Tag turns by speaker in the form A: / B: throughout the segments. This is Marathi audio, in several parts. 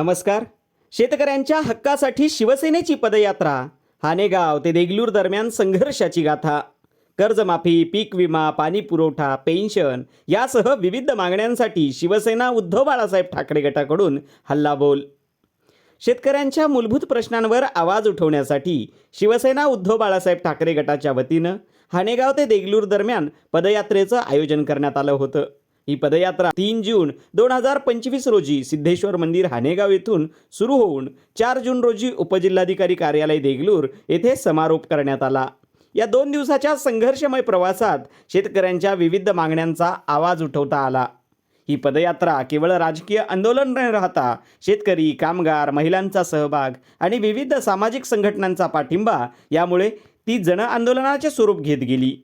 A: नमस्कार. शेतकऱ्यांच्या हक्कासाठी शिवसेनेची पदयात्रा. हानेगाव ते देगलूर दरम्यान संघर्षाची गाथा. कर्जमाफी पीक विमा पाणी पुरवठा पेन्शन यासह विविध मागण्यांसाठी शिवसेना उद्धव बाळासाहेब ठाकरे गटाकडून हल्लाबोल. शेतकऱ्यांच्या मूलभूत प्रश्नांवर आवाज उठवण्यासाठी शिवसेना उद्धव बाळासाहेब ठाकरे गटाच्या वतीनं हानेगाव ते देगलूर दरम्यान पदयात्रेचं आयोजन करण्यात आलं होतं. ही पदयात्रा तीन जून दोन हजार पंचवीस रोजी सिद्धेश्वर मंदिर हानेगाव येथून सुरू होऊन चार जून रोजी उपजिल्हाधिकारी कार्यालय देगलूर येथे समारोप करण्यात आला. या दोन दिवसाच्या संघर्षमय प्रवासात शेतकऱ्यांच्या विविध मागण्यांचा आवाज उठवता आला. ही पदयात्रा केवळ राजकीय आंदोलन न राहता शेतकरी कामगार महिलांचा सहभाग आणि विविध सामाजिक संघटनांचा पाठिंबा यामुळे ती जन आंदोलनाचे स्वरूप घेत गेली.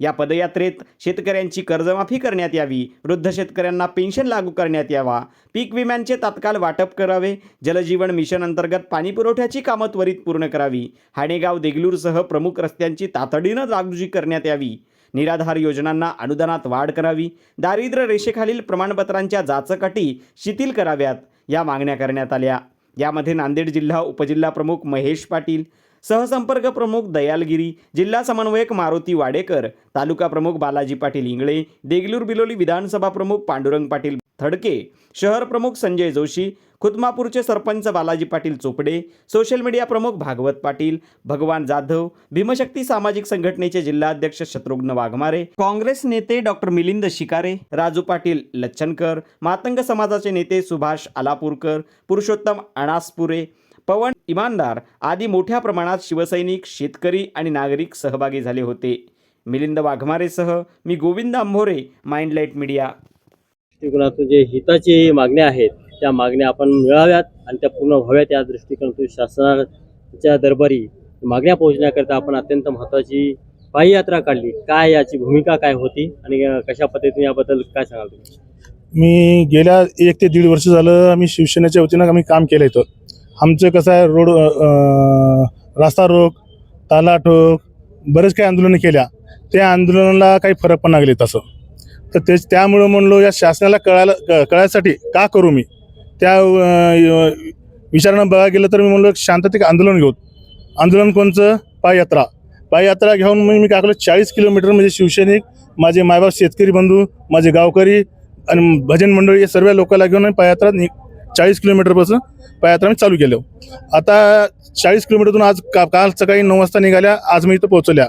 A: या पदयात्रेत शेतकऱ्यांची कर्जमाफी करण्यात यावी वृद्ध शेतकऱ्यांना पेन्शन लागू करण्यात यावा पीक विम्यांचे तात्काळ वाटप करावे जलजीवन मिशन अंतर्गत पाणी पुरवठ्याची कामं त्वरित पूर्ण करावी हाणेगाव देगलूरसह प्रमुख रस्त्यांची तातडीनं डागडुजी करण्यात यावी निराधार योजनांना अनुदानात वाढ करावी दारिद्र्य रेषेखालील प्रमाणपत्रांच्या जाचकाठी शिथिल कराव्यात या मागण्या करण्यात आल्या. यामध्ये नांदेड जिल्हा उपजिल्हा प्रमुख महेश पाटील सहसंपर्क प्रमुख दयालगिरी जिल्हा समन्वयक मारुती वाडेकर तालुका प्रमुख बालाजी पाटील इंगळे देगलूर बिलोली विधानसभा प्रमुख पांडुरंग पाटील थडके शहर प्रमुख संजय जोशी खुदमापूरचे सरपंच बालाजी पाटील चोपडे सोशल मीडिया प्रमुख भागवत पाटील भगवान जाधव भीमशक्ती सामाजिक संघटनेचे जिल्हाध्यक्ष शत्रुघ्न वाघमारे काँग्रेस नेते डॉक्टर मिलिंद शिकारे राजू पाटील लच्छनकर मातंग समाजाचे नेते सुभाष आलापूरकर पुरुषोत्तम अणासपुरे पवन इमानदार आदी मोठ्या प्रमाणात शिवसैनिक शेतकरी आणि नागरिक सहभागी झाले होते. मिलिंद वाघमारेसह मी गोविंद आंभोरे माइंडलाईट मीडिया.
B: दृष्टिकोनातून जे हिताची मागण्या आहेत त्या मागण्या आपण मिळाव्यात आणि त्या पूर्ण व्हाव्यात या दृष्टिकोनातून शासनाच्या दरबारी मागण्या पोहोचण्याकरता आपण अत्यंत महत्त्वाची पाययात्रा काढली. काय याची भूमिका काय होती आणि कशा पद्धतीने याबद्दल काय सांगाल तुम्ही?
C: मी गेल्या एक ते दीड वर्ष झालं आम्ही शिवसेनेच्या वतीनं आम्ही काम केलं इथं. आमचं कसं आहे रोड रास्ता रोक ताला ठोक बरेच काही आंदोलनं केल्या. त्या आंदोलनाला काही फरक पण लागले तसं तर ते त्यामुळं म्हणलो या शासनाला कळायला क- कळायसाठी का करू मी? त्या विचारानं बघा गेलं तर मी म्हणलो एक शांततेत आंदोलन घेऊ. आंदोलन कोणचं? पाययात्रा. पाययात्रा घेऊन मी मी काय चाळीस किलोमीटर म्हणजे शिवसैनिक माझे मायबाप शेतकरी बंधू माझे गावकरी आणि भजन मंडळी या सर्व लोकांना घेऊन पाययात्रा नि चाळीस किलोमीटरपासून पाययात्रा आम्ही चालू केलो. आता चाळीस किलोमीटरतून आज का काल सकाळी नऊ वाजता निघाल्या आज मी इथं पोहोचल्या.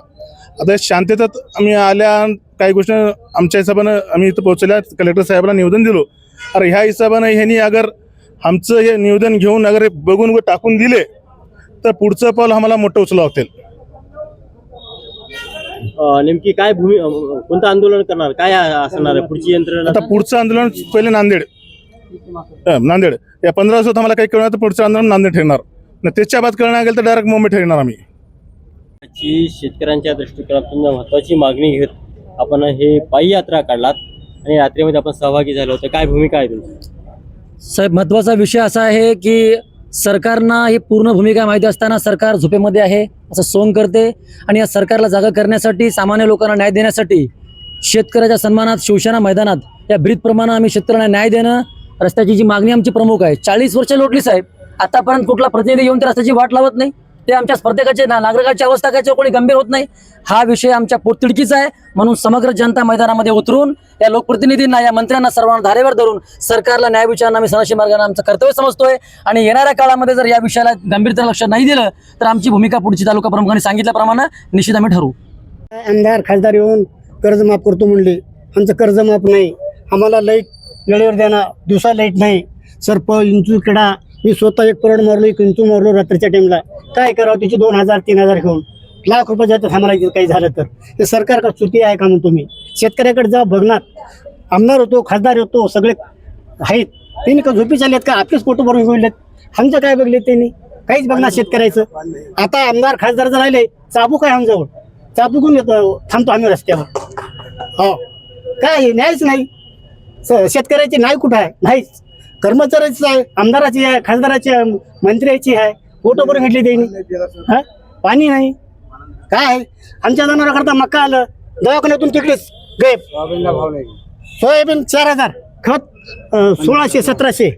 C: आता शांततेत आम्ही आल्या काही गोष्टी आमच्या हिशोबानं आम्ही इथं पोहोचल्या कलेक्टर साहेबांना निवेदन दिलो. अरे ह्या हिशोबानं ह्यांनी अगर आमचं हे निवेदन घेऊन अगर बघून व टाकून दिले तर पुढचं पाऊल आम्हाला मोठं उचला होतील
B: अं, नेमकी काय भूमी कोणतं आंदोलन करणार? काय असणार आहे? पुढची यंत्रणा?
C: आता पुढचं आंदोलन पहिले नांदेड. नांदेड. या पंधरा दिवसात आम्हाला काही कळणार तर पुढचं आंदोलन नांदेड ठरणार न त्याच्या बाद कळणार गेलं तर डायरेक्ट मुंबई ठरणार आम्ही.
B: शेतकऱ्यांच्या दृष्टिकोनातून महत्त्वाची मागणी घेत आपण हे पायीयात्रा काढलात आणि यात्रेमध्ये आपण सहभागी झालो होतो. काय भूमिका आहे तुमची?
D: साहेब महत्त्वाचा विषय असा आहे की सरकारनं ही पूर्ण भूमिका माहिती असताना सरकार झोपेमध्ये आहे असं सोंग करते. आणि या सरकारला जागा करण्यासाठी सामान्य लोकांना न्याय देण्यासाठी शेतकऱ्याच्या सन्मानात शिवसेना मैदानात या ब्रीदप्रमाणे आम्ही शेतकऱ्यांना न्याय देणं रस्त्याची जी मागणी आमची प्रमुख आहे. चाळीस वर्ष लोटली साहेब. आतापर्यंत कुठला प्रतिनिधी येऊन त्या रस्त्याची वाट लावत नाही. ते आमच्या प्रत्येकाचे ना नागरिकाची अवस्था काय कोणी गंभीर होत नाही. हा विषय आमच्या पोटतिडकीचा आहे. म्हणून समग्र जनता मैदानामध्ये उतरून या लोकप्रतिनिधींना या मंत्र्यांना सर्वांना धारेवर धरून सरकारला न्याय आम्ही सनाशी मार्गाने आमचं कर्तव्य समजतोय. आणि येणाऱ्या काळामध्ये जर या विषयाला गंभीरता लक्ष नाही दिलं तर आमची भूमिका पुढची तालुका प्रमुखांनी सांगितल्याप्रमाणे निश्चित आम्ही ठरवू.
E: आमदार खासदार येऊन कर्ज माफ करतो म्हणले. आमचं कर्ज माफ नाही. आम्हाला लाइट वेळेवर देणं दिवसा लाइट नाही. सर्प इंचू किडा मी स्वतः एक परड मारलो एक इंचू मारलो रात्रीच्या टाईमला. काय करावं तिचे दोन हजार तीन हजार घेऊन? लाख रुपये जातात आम्हाला काही झालं तर. ते सरकार का चुकी आहे का म्हणून तुम्ही? शेतकऱ्याकडे जा बघणार. आमदार होतो खासदार होतो सगळे आहेत. त्यांनी का झोपी चाललेत का? आपलेच फोटो भरून घेऊन आमचं काय बघले त्यांनी? काहीच बघणार शेतकऱ्याचं. आता आमदार खासदार जर राहिले चाबूक आहे आमच्यावर चाबूकून येतो थांबतो आम्ही रस्त्यावर. हो. काय न्यायच नाही. शेतकऱ्याची न्याय कुठं आहे? नाहीच कर्मचाऱ्याची आहे आमदाराची आहे खासदाराची आहे मंत्र्याची आहे. फोटो करून घेतली त्यांनी? हा? पाणी नाही. काय? आहे? आमच्या जनावराकरता मक्का आलं. दवाखान्यातून तिकडेच. गैप सोयाबीन चार हजार. खत सोळाशे सतराशे.